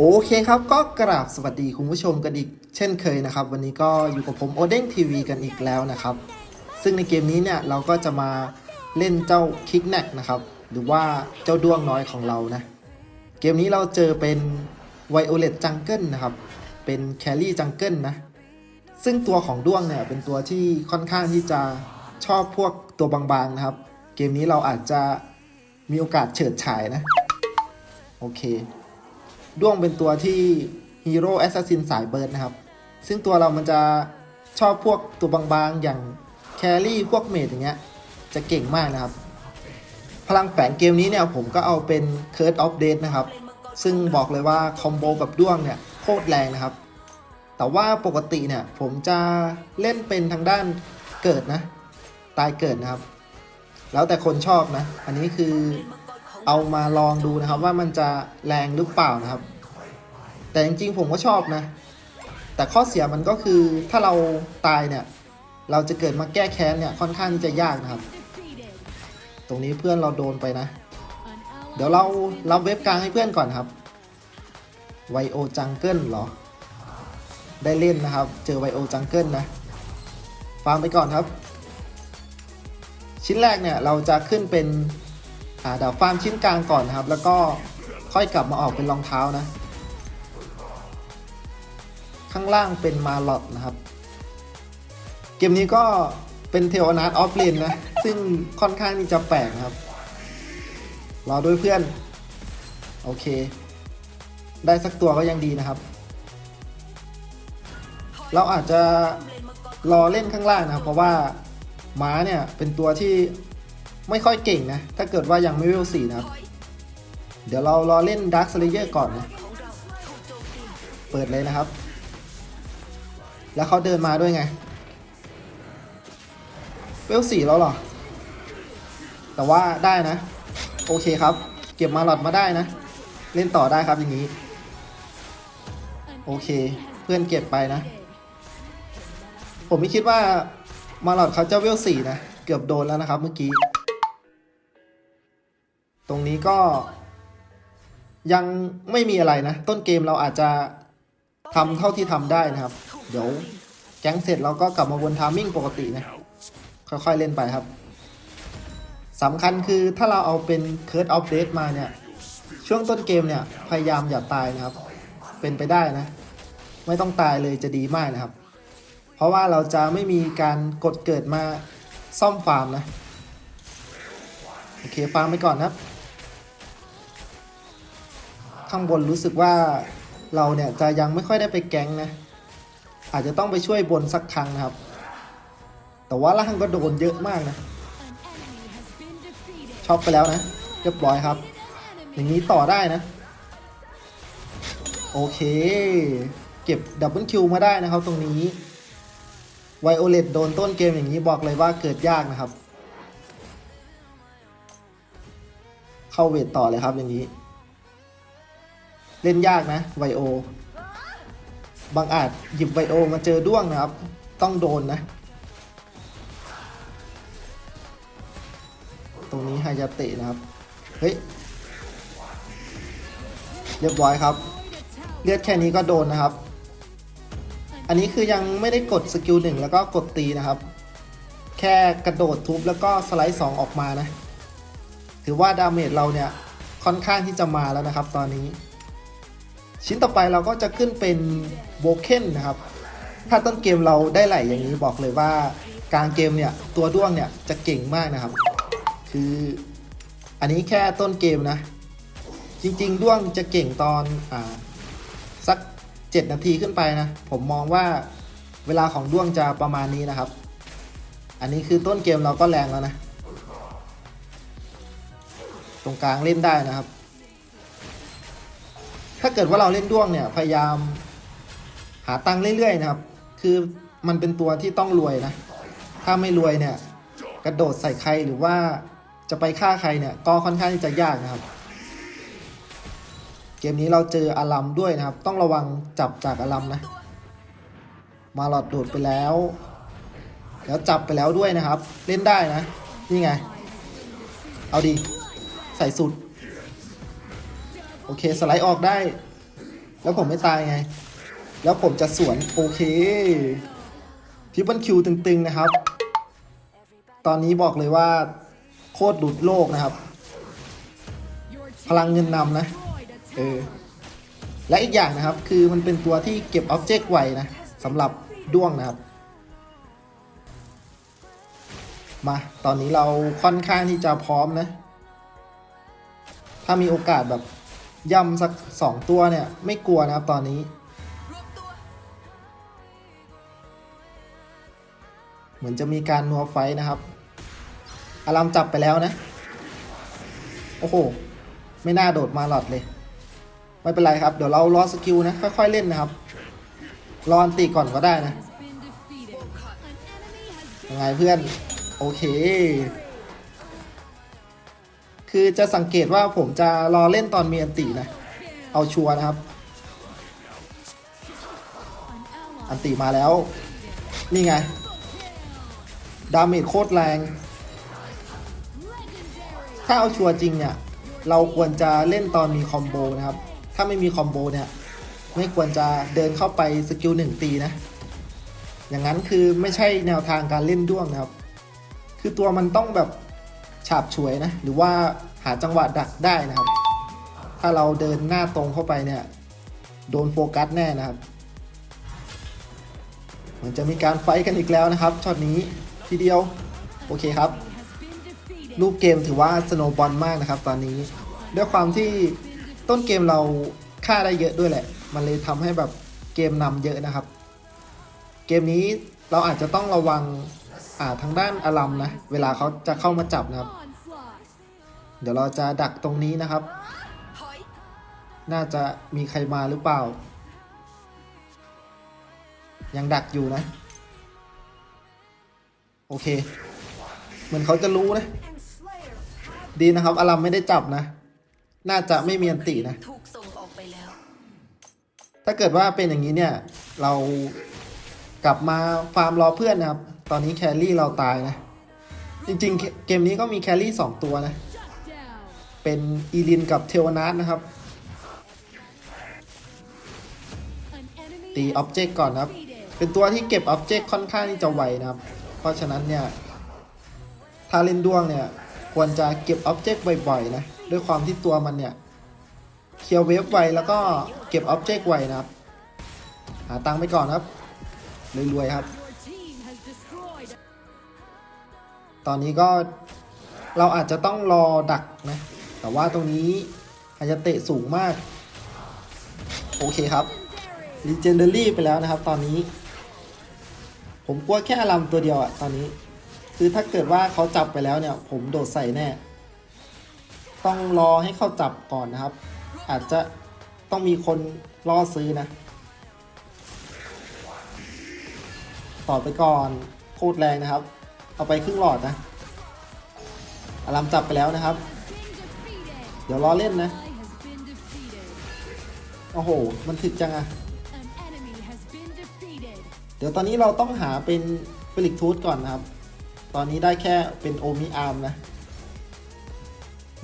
โอเคครับก็กราบสวัสดีคุณผู้ชมกันอีก เช่นเคยนะครับ วันนี้ก็อยู่กับผมโอเด้งทีวีกันอีกแล้วนะครับ ซึ่งในเกมนี้เนี่ยเราก็จะมาเล่นเจ้าคิกแนกนะครับหรือว่าเจ้าด้วงน้อยของเรานะ เกมนี้เราเจอเป็นไวโอเลตจังเกิลนะครับ เป็นแครี่จังเกิลนะ ซึ่งตัวของด้วงเนี่ยเป็นตัวที่ค่อนข้างที่จะชอบพวกตัวบางๆนะครับ เกมนี้เราอาจจะมีโอกาสเฉิดฉายนะ โอเค ด้วงเป็นตัวที่ฮีโร่แอสซัสซินสายเบิร์ดนะครับ ซึ่งตัวเรามันจะชอบพวกตัวบางๆ อย่างแครี่พวกเมดอย่างเงี้ยจะเก่งมากนะครับ พลังแฝงเกมนี้เนี่ยผมก็เอาเป็น Curse of Death นะครับ ซึ่งบอกเลยว่าคอมโบกับด้วงเนี่ยโคตรแรงนะครับ แต่ว่าปกติเนี่ยผมจะเล่นเป็นทางด้านเกิดนะ ตายเกิดนะครับ แล้วแต่คนชอบนะ อันนี้คือเอามาลองดูนะครับว่ามันจะแรงหรือเปล่านะครับ แต่จริงๆผมก็ชอบนะ แต่ข้อเสียมันก็คือถ้าเราตายเนี่ย เราจะเกิดมาแก้แค้นเนี่ยค่อนข้างที่จะยากนะครับ ตรงนี้เพื่อนเราโดนไปนะ เดี๋ยวเรารับเว็บกลางให้เพื่อนก่อนครับไวโอจังเกิลเหรอ ได้เล่นนะครับ เจอไวโอจังเกิลนะฟังไปก่อนครับ ชิ้นแรกเนี่ยเราจะขึ้นเป็นอ่าดาบฟาร์มชิ้นกลางก่อนนะครับ แล้วก็ค่อยกลับมาออกเป็นรองเท้านะ ข้างล่างเป็นมาลอตนะครับ เกมนี้ก็เป็นเทวนาร์ออฟเลนนะ ซึ่งค่อนข้างที่จะแปลกนะครับ รอด้วยเพื่อน โอเค ได้สักตัวก็ยังดีนะครับ เราอาจจะรอเล่นข้างล่างนะครับ เพราะว่าม้าเนี่ยเป็นตัวที่ไม่ค่อยเก่งนะ ถ้าเกิดว่ายังไม่เวลสี่นะครับ เดี๋ยวเรารอเล่น Dark Slayer ก่อนนะ เปิดเลยนะครับ แล้วเขาเดินมาด้วยไง เวลสี่แล้วหรอ แต่ว่าได้นะ โอเคครับ เก็บมาหลอดมาได้นะ เล่นต่อได้ครับอย่างนี้ โอเค เพื่อนเก็บไปนะ ผมไม่คิดว่ามาหลอดเขาจะเวลสี่นะ เกือบโดนแล้วนะครับเมื่อกี้ ตรงนี้ก็ ยังไม่มีอะไรนะ ต้นเกมเราอาจจะทำเท่าที่ทำได้นะครับ เดี๋ยวแก๊งเสร็จเราก็กลับมาวนทามมิ่งปกตินะ ค่อยๆเล่นไปครับสำคัญคือถ้าเราเอาเป็น Curse of Death มาเนี่ย ช่วงต้นเกมเนี่ย พยายามอย่าตายนะครับ เป็นไปได้นะ ไม่ต้องตายเลยจะดีมากนะครับ เพราะว่าเราจะไม่มีการกดเกิดมาซ่อมฟาร์มนะ โอเคฟาร์มไปก่อนนะข้างบนรู้สึกว่าเราเนี่ยจะยังไม่ค่อยได้ไปแก๊งนะ อาจจะต้องไปช่วยบนสักครั้งนะครับ แต่ว่าล่างก็โดนเยอะมากนะช็อปไปแล้วนะเรียบร้อยครับ อย่างนี้ต่อได้นะ โอเค เก็บดับเบิลคิวมาได้นะครับตรงนี้ไวโอเลตโดนต้นเกมอย่างนี้บอกเลยว่าเกิดยากนะครับ เข้าเวทต่อเลยครับอย่างนี้ เล่นยากนะไวโอ บางอาจหยิบไวโอมาเจอด้วงนะครับ ต้องโดนนะ ตรงนี้ฮายาเตะนะครับ เฮ้ย เรียบร้อยครับ เลือดแค่นี้ก็โดนนะครับ อันนี้คือยังไม่ได้กดสกิลหนึ่งแล้วก็กดตีนะครับ แค่กระโดดทุบแล้วก็สไลด์สองออกมานะ ถือว่าดาเมจเราเนี่ยค่อนข้างที่จะมาแล้วนะครับตอนนี้ ชิ้นต่อไปเราก็จะขึ้นเป็น โบเคนนะครับ ถ้าต้นเกมเราได้ไหลอย่างนี้บอกเลยว่ากลางเกมเนี่ยตัวด้วงเนี่ยจะเก่งมากนะครับ คืออันนี้แค่ต้นเกมนะ จริง ๆ ด้วงจะเก่งตอนอ่าสัก 7 นาทีขึ้นไปนะ ผมมองว่าเวลาของด้วงจะประมาณนี้นะครับ อันนี้คือต้นเกมเราก็แรงแล้วนะ ตรงกลางเล่นได้นะครับ ถ้าเกิดว่าเราเล่นด้วงเนี่ยพยายาม หาตังค์เรื่อยๆนะครับ คือมันเป็นตัวที่ต้องรวยนะ ถ้าไม่รวยเนี่ย กระโดดใส่ใครหรือว่าจะไปฆ่าใครเนี่ย ก็ค่อนข้างที่จะยากนะครับ เกมนี้เราเจออารัมด้วยนะครับ ต้องระวังจับจากอารัมนะ มาหลอดโดดไปแล้ว แล้วจับไปแล้วด้วยนะครับ เล่นได้นะ นี่ไง เอาดี ใส่สุด โอเค สไลด์ออกได้ แล้วผมไม่ตายไง แล้วผมจะสวนโอเคทิปเปิลคิวตึงๆนะครับ ตอนนี้บอกเลยว่า โคตรดุดโลกนะครับ พลังเงินนำนะ เออ และอีกอย่างนะครับ คือมันเป็นตัวที่เก็บอ็อบเจกต์ไวนะสำหรับด้วงนะครับ มา ตอนนี้เราค่อนข้างที่จะพร้อมนะ ถ้ามีโอกาสแบบย่ำสักสองตัวเนี่ย ไม่กลัวนะครับตอนนี้ เหมือนจะมีการนัวไฟนะครับอารามจับไปแล้วนะ โอ้โห ไม่น่าโดดมาหลอดเลย ไม่เป็นไรครับ เดี๋ยวเรารอสกิลนะ ค่อยๆเล่นนะครับ รออันตีก่อนก็ได้นะ ยังไงเพื่อน โอเค คือจะสังเกตว่าผมจะรอเล่นตอนมีอันตีนะ เอาชัวร์นะครับ อันตีมาแล้ว นี่ไง ดาเมจโคตรแรง ถ้าเอาชัวร์จริงเนี่ย เราควรจะเล่นตอนมีคอมโบนะครับ ถ้าไม่มีคอมโบเนี่ย ไม่ควรจะเดินเข้าไปสกิลหนึ่งตีนะ อย่างนั้นคือไม่ใช่แนวทางการเล่นด้วงนะครับ คือตัวมันต้องแบบฉาบฉวยนะ หรือว่าหาจังหวะดักได้นะครับ ถ้าเราเดินหน้าตรงเข้าไปเนี่ย โดนโฟกัสแน่นะครับ มันจะมีการไฟท์กันอีกแล้วนะครับช็อตนี้ ทีเดียว โอเคครับ รูปเกมถือว่าสโนบอลมากนะครับตอนนี้ ด้วยความที่ต้นเกมเราฆ่าได้เยอะด้วยแหละ มันเลยทำให้แบบเกมนำเยอะนะครับ เกมนี้เราอาจจะต้องระวังอ่าทางด้านอารัมนะ เวลาเขาจะเข้ามาจับนะครับ เดี๋ยวเราจะดักตรงนี้นะครับ น่าจะมีใครมาหรือเปล่า ยังดักอยู่นะ โอเค เหมือนเขาจะรู้นะ ดีนะครับอารัมไม่ได้จับนะ น่าจะไม่มีอันตินะถูกส่งออกไปแล้วถ้าเกิดว่าเป็นอย่างนี้เนี่ย เรากลับมาฟาร์มรอเพื่อนนะครับ ตอนนี้แครี่เราตายนะ จริงๆ เกมนี้ก็มีแครี่ 2 ตัวนะ เป็นอีลินกับเทวนาทนะครับ ตีอ็อบเจกต์ก่อนนะครับ เป็นตัวที่เก็บอ็อบเจกต์ค่อนข้างที่จะไวนะครับ เพราะฉะนั้นเนี่ยถ้าเล่นด้วงเนี่ยควรจะเก็บอ็อบเจกต์บ่อยๆนะด้วยความที่ตัวมันเนี่ยเคลียร์เวฟไวแล้วก็เก็บอ็อบเจกต์ไวนะครับ หาตังค์ไปก่อนครับรวยๆครับ ตอนนี้ก็เราอาจจะต้องรอดักนะแต่ว่าตรงนี้อาจจะเตะสูงมาก โอเคครับ Legendary ไปแล้วนะครับตอนนี้ ผมกลัวแค่อลัมตัวเดียวอะตอนนี้ คือถ้าเกิดว่าเขาจับไปแล้วเนี่ย ผมโดดใส่แน่ ต้องรอให้เขาจับก่อนนะครับ อาจจะต้องมีคนล่อซื้อนะ ต่อไปก่อนโคตรแรงนะครับ เอาไปครึ่งหลอดนะ อารามจับไปแล้วนะครับ เดี๋ยวรอเล่นนะ โอ้โห มันถึกจังอะ เดี๋ยวตอนนี้เราต้องหาเป็นฟิลิกทูธก่อนนะครับ ตอนนี้ได้แค่เป็นโอมิอาร์มนะ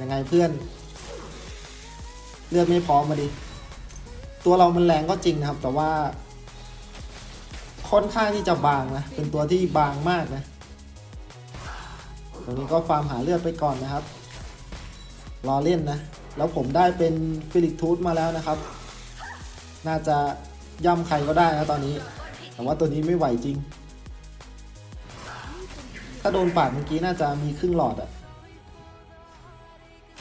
ยังไงเพื่อน เลือดไม่พร้อมมาดิ ตัวเรามันแรงก็จริงนะครับ แต่ว่า ค่อนข้างที่จะบางนะ เป็นตัวที่บางมากนะ ตรงนี้ก็ฟาร์มหาเลือดไปก่อนนะครับ รอเล่นนะ แล้วผมได้เป็นฟิลิกทูธมาแล้วนะครับ น่าจะย่ำใครก็ได้นะตอนนี้ แต่ว่าตัวนี้ไม่ไหวจริง ถ้าโดนปาดเมื่อกี้น่าจะมีครึ่งหลอดอะ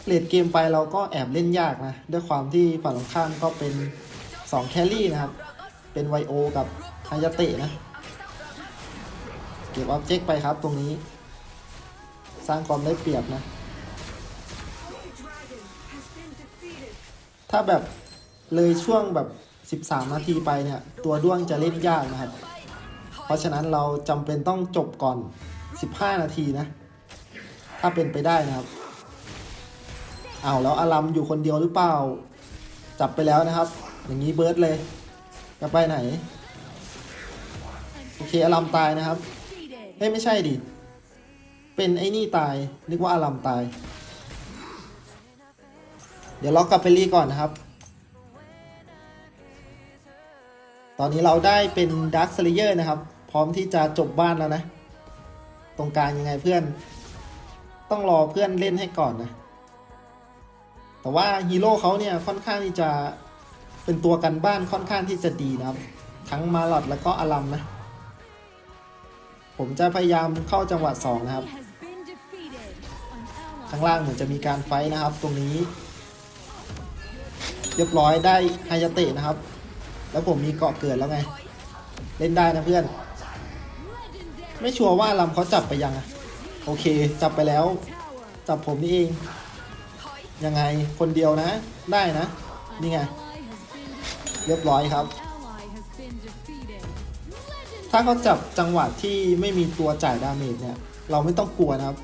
เลดเกมไปเราก็แอบเล่นยากนะ ด้วยความที่ฝั่งตรงข้ามก็เป็น 2 แครี่นะครับ เป็นไวโอกับฮายาเตะนะ เก็บออบเจกต์ไปครับตรงนี้ สร้างความได้เปรียบนะ ถ้าแบบเลยช่วงแบบ 13 นาทีไปเนี่ย ตัวด้วงจะเล่นยากนะครับ เพราะฉะนั้นเราจำเป็นต้องจบก่อน 15 นาทีนะ ถ้าเป็นไปได้นะครับเอาวแล้วอารัมอยู่คนเดียวหรือเปล่า จับไปแล้วนะครับ อย่างนี้เบิร์ดเลยจะไปไหน โอเคอารัมตายนะครับเฮ้ยไม่ใช่ดิ เป็นไอ้นี่ตาย นึกว่าอารัมตาย เดี๋ยวล็อกกลับไปรีก่อนนะครับ ตอนนี้เราได้เป็นด a r k ก l a เลเยอร์นะครับ พร้อมที่จะจบบ้านแล้วนะ ตรงกลางยังไงเพื่อน ต้องรอเพื่อนเล่นให้ก่อนนะ แต่ว่าฮีโร่เขาเนี่ยค่อนข้างที่จะเป็นตัวกันบ้านค่อนข้างที่จะดีนะครับ ทั้งมาลอดแล้วก็อารัมนะ ผมจะพยายามเข้าจังหวะ2นะครับข้างล่างเหมือนจะมีการไฟนะครับ ตรงนี้ เรียบร้อยได้ไฮยาเตะนะครับ แล้วผมมีเกาะเกิดแล้วไง เล่นได้นะเพื่อน ไม่ชัวร์ว่าลำเขาจับไปยังโอเค จับไปแล้ว จับผมนี่เอง ยังไงคนเดียวนะ ได้นะ นี่ไง เรียบร้อยครับ ถ้าเขาจับจังหวะที่ไม่มีตัวจ่ายดาเมจเนี่ย เราไม่ต้องกลัวนะครับ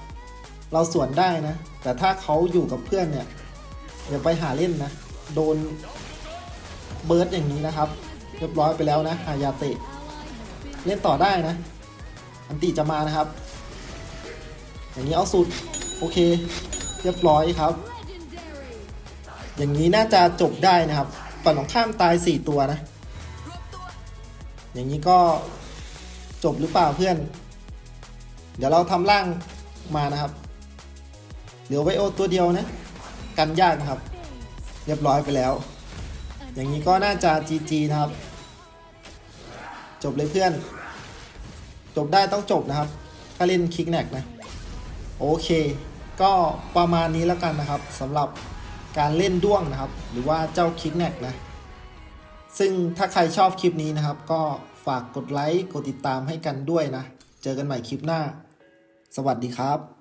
เราสวนได้นะ แต่ถ้าเขาอยู่กับเพื่อนเนี่ยอย่าไปหาเล่นนะ โดน เบิร์ดอย่างนี้นะครับ เรียบร้อยไปแล้วนะฮายาเตะเล่นต่อได้นะ อันติจะมานะครับ อย่างนี้เอาสุด โอเค เรียบร้อยครับ อย่างนี้น่าจะจบได้นะครับฝั่งของข้ามตาย 4 ตัวนะ อย่างนี้ก็จบหรือเปล่าเพื่อน เดี๋ยวเราทำร่างมานะครับ เหลือไวโอตัวเดียวนะ กันยากนะครับ เรียบร้อยไปแล้ว อย่างนี้ก็น่าจะ GG นะครับ จบเลยเพื่อน จบได้ต้องจบนะครับ ถ้าเล่นคิกแนกนะ โอเค ก็ประมาณนี้แล้วกันนะครับสำหรับการเล่นด้วงนะครับ หรือว่าเจ้าคิกแนกนะ ซึ่งถ้าใครชอบคลิปนี้นะครับ ก็ฝากกดไลค์ กดติดตามให้กันด้วยนะ เจอกันใหม่คลิปหน้า สวัสดีครับ